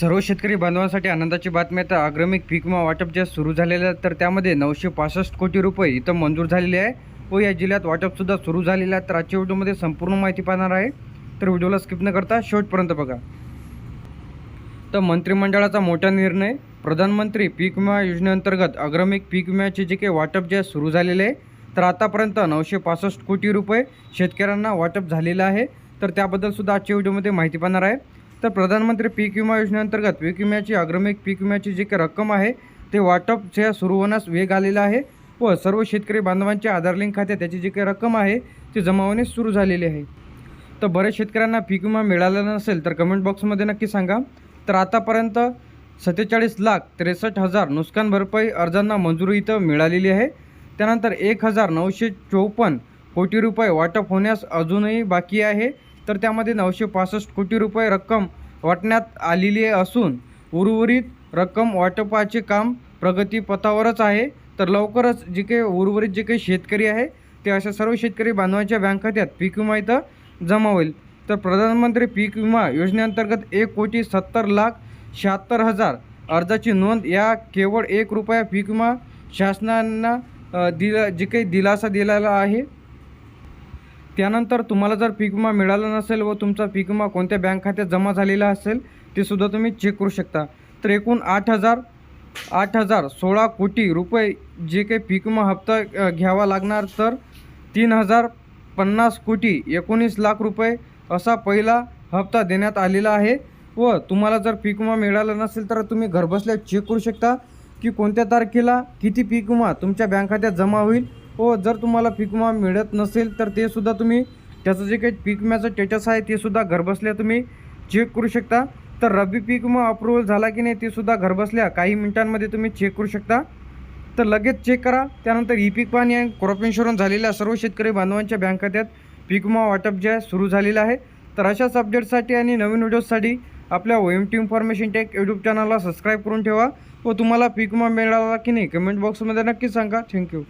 सर्व शेतकरी बांधवांसाठी आनंदाची बातमी आता आग्रमिक पीक विमा वाटप जे सुरू झालेलं आहे तर त्यामध्ये नऊशे पासष्ट कोटी रुपये इथं मंजूर झालेले आहे. व या जिल्ह्यात वाटपसुद्धा सुरू झालेलं आहे. तर आजच्या व्हिडिओमध्ये संपूर्ण माहिती पाहणार आहे. तर व्हिडिओला स्किप न करता शेवटपर्यंत बघा. तर मंत्रिमंडळाचा मोठा निर्णय प्रधानमंत्री पीक विमा योजनेअंतर्गत अग्रमिक पीक विम्याचे जे काही वाटप जे सुरू झालेले आहे. तर आतापर्यंत नऊशे पासष्ट कोटी रुपये शेतकऱ्यांना वाटप झालेलं आहे. तर त्याबद्दलसुद्धा आजच्या व्हिडिओमध्ये माहिती पाहणार आहे. तर प्रधानमंत्री पीक विमा योजनेअंतर्गत पीक विम्याची अग्रमिक पीक विम्याची जी काही रक्कम आहे ते वाटप सुरू होण्यास वेग आलेला आहे व सर्व शेतकरी बांधवांच्या आधार लिंक खात्यात त्याची जी काही रक्कम आहे ती जमा होणे सुरू झालेली आहे. तर बऱ्याच शेतकऱ्यांना पीक विमा मिळाला नसेल तर कमेंट बॉक्समध्ये नक्की सांगा. तर आतापर्यंत सत्तेचाळीस लाख त्रेसष्ट हजार नुकसान भरपाई अर्जांना मंजुरी इथं मिळालेली आहे. त्यानंतर एक हजार नऊशे चोपन्न कोटी रुपये वाटप होण्यास अजूनही बाकी आहे. तर त्यामध्ये नऊशे पासष्ट कोटी रुपये रक्कम वाटण्यात आलेली आहे असून उर्वरित रक्कम वाटपाचे काम प्रगतीपथावरच आहे. तर लवकरच जे काही उर्वरित जे काही शेतकरी आहे ते अशा सर्व शेतकरी बांधवांच्या बँक खात्यात पीक विमा इथं जमा होईल. तर प्रधानमंत्री पीक विमा योजनेअंतर्गत एक कोटी सत्तर लाख शहात्तर हजार अर्जाची नोंद या केवळ एक रुपया पीक विमा शासनांना दिला जे काही दिलासा दिलेला आहे. त्यानंतर तुम्हाला जर पीक विमा मिळाला नसेल व तुमचा पीक विमा कोणत्या बँक खात्यात जमा झालेला असेल ते सुद्धा तुम्ही चेक करू शकता. तर एकूण आठ हजार आठ हजार सोळा कोटी रुपये जे काही पीक विमा हप्ता घ्यावा लागणार तर तीन हजार पन्नास कोटी एकोणीस लाख रुपये असा पहिला हप्ता देण्यात आलेला आहे. व तुम्हाला जर पीक विमा मिळाला नसेल तर तुम्ही घरबसल्या चेक करू शकता की कोणत्या तारखेला किती पीक विमा तुमच्या बँक खात्यात जमा होईल व जर तुम्हाला पीक विमा मिळत नसेल तर ते सुद्धा तुम्ही त्याचं जे काही पीक विम्याचं स्टेटस आहे ते सुद्धा घरबसल्या तुम्ही चेक करू शकता. तर रब्बी पीक विमा अप्रूव्हल झाला की नाही ते सुद्धा घरबसल्या काही मिनिटांमध्ये तुम्ही चेक करू शकता. तर लगेच चेक करा. त्यानंतर ई पीक पाणी आणि क्रॉप इन्शुरन्स झालेल्या सर्व शेतकरी बांधवांच्या बँक खात्यात पीक विमा वाटप जे आहे सुरू झालेलं आहे. तर अशाच अपडेटसाठी आणि नवीन व्हिडिओजसाठी आपल्या O M T information tech YouTube चॅनलला सबस्क्राईब करून ठेवा व तुम्हाला पीक विमा मिळाला की नाही कमेंट बॉक्समध्ये नक्की सांगा. थँक्यू